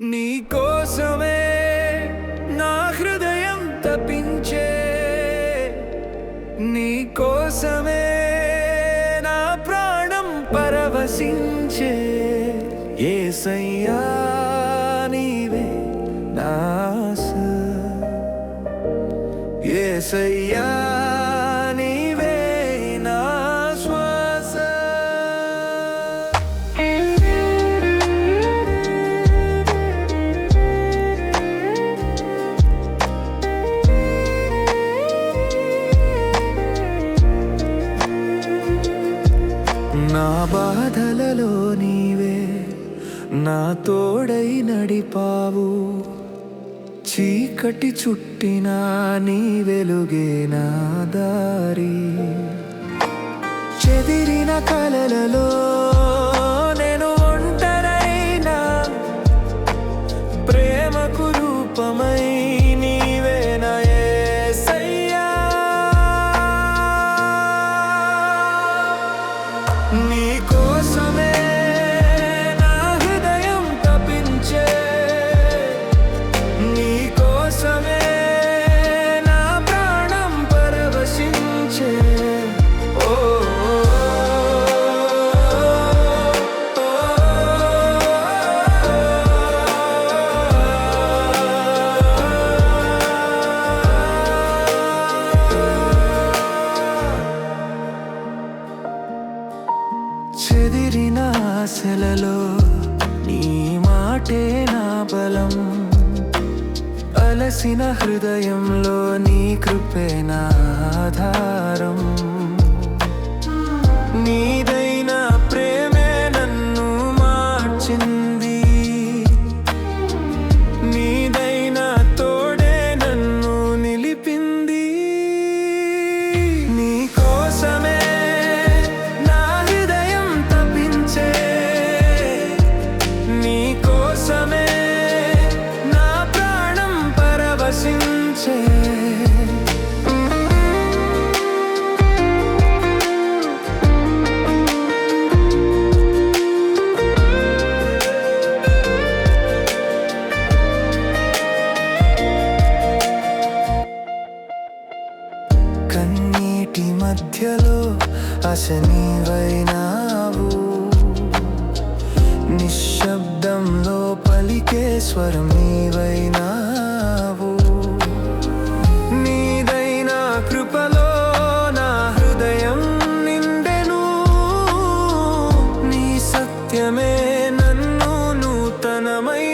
నీ కోసమే నా హృదయం తపించే నీ కోసమే నా ప్రాణం పరవశించే ఏసయ్యా నీవే నాస ఆశ. ఏసయ్యా నా బాధలలో నీవే నా తోడై నడిపావు. చీకటి చుట్టిన నీ వెలుగే నా దారి. చెదిరిన కలలలో నేను ఒంటరైనా ప్రేమకు రూపమై నీ ఆశలలో నీ మాటే నా బలం. అలసిన హృదయంలో నీ కృపే నా ఆధారం. నీదైన ఆశ నీవైనావు నిశ్శబ్దంలో పలికే స్వరం నీవైనావు నీదైన కృపలో నా హృదయం నిండెను. నీ సత్యమే నన్ను నూతనమై